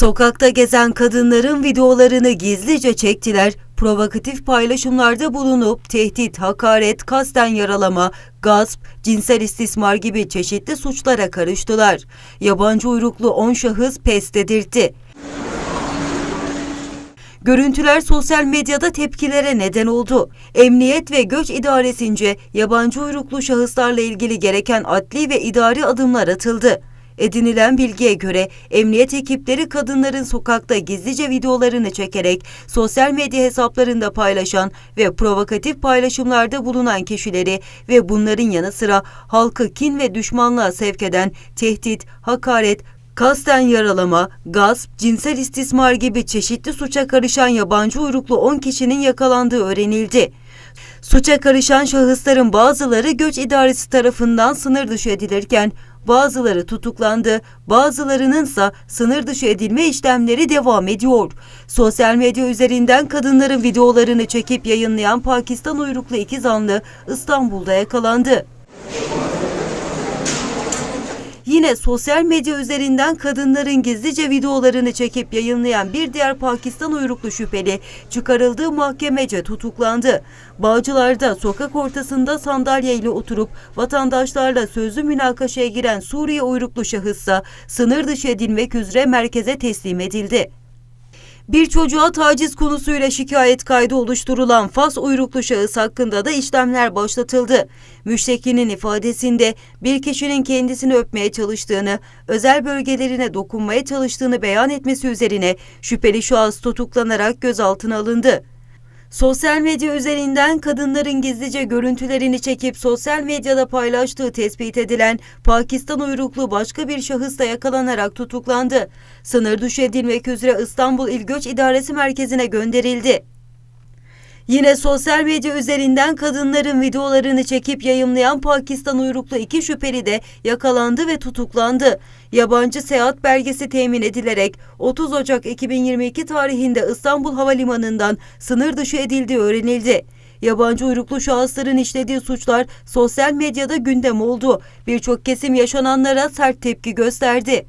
Sokakta gezen kadınların videolarını gizlice çektiler, provokatif paylaşımlarda bulunup tehdit, hakaret, kasten yaralama, gasp, cinsel istismar gibi çeşitli suçlara karıştılar. Yabancı uyruklu 10 şahıs pes dedirtti. Görüntüler sosyal medyada tepkilere neden oldu. Emniyet ve Göç İdaresince yabancı uyruklu şahıslarla ilgili gereken adli ve idari adımlar atıldı. Edinilen bilgiye göre emniyet ekipleri kadınların sokakta gizlice videolarını çekerek sosyal medya hesaplarında paylaşan ve provokatif paylaşımlarda bulunan kişileri ve bunların yanı sıra halkı kin ve düşmanlığa sevk eden tehdit, hakaret, Kasten yaralama, gasp, cinsel istismar gibi çeşitli suça karışan yabancı uyruklu 10 kişinin yakalandığı öğrenildi. Suça karışan şahısların bazıları göç idaresi tarafından sınır dışı edilirken bazıları tutuklandı, bazılarının ise sınır dışı edilme işlemleri devam ediyor. Sosyal medya üzerinden kadınların videolarını çekip yayınlayan Pakistan uyruklu iki zanlı İstanbul'da yakalandı. Yine sosyal medya üzerinden kadınların gizlice videolarını çekip yayınlayan bir diğer Pakistan uyruklu şüpheli çıkarıldığı mahkemece tutuklandı. Bağcılar'da sokak ortasında sandalyeyle oturup vatandaşlarla sözlü münakaşaya giren Suriye uyruklu şahıssa sınır dışı edilmek üzere merkeze teslim edildi. Bir çocuğa taciz konusuyla şikayet kaydı oluşturulan Fas uyruklu şahıs hakkında da işlemler başlatıldı. Müştekinin ifadesinde bir kişinin kendisini öpmeye çalıştığını, özel bölgelerine dokunmaya çalıştığını beyan etmesi üzerine şüpheli şahıs tutuklanarak gözaltına alındı. Sosyal medya üzerinden kadınların gizlice görüntülerini çekip sosyal medyada paylaştığı tespit edilen Pakistan uyruklu başka bir şahıs da yakalanarak tutuklandı. Sınır dışı edilmek üzere İstanbul İl Göç İdaresi Merkezi'ne gönderildi. Yine sosyal medya üzerinden kadınların videolarını çekip yayımlayan Pakistan uyruklu iki şüpheli de yakalandı ve tutuklandı. Yabancı seyahat belgesi temin edilerek 30 Ocak 2022 tarihinde İstanbul Havalimanı'ndan sınır dışı edildiği öğrenildi. Yabancı uyruklu şahısların işlediği suçlar sosyal medyada gündem oldu. Birçok kesim yaşananlara sert tepki gösterdi.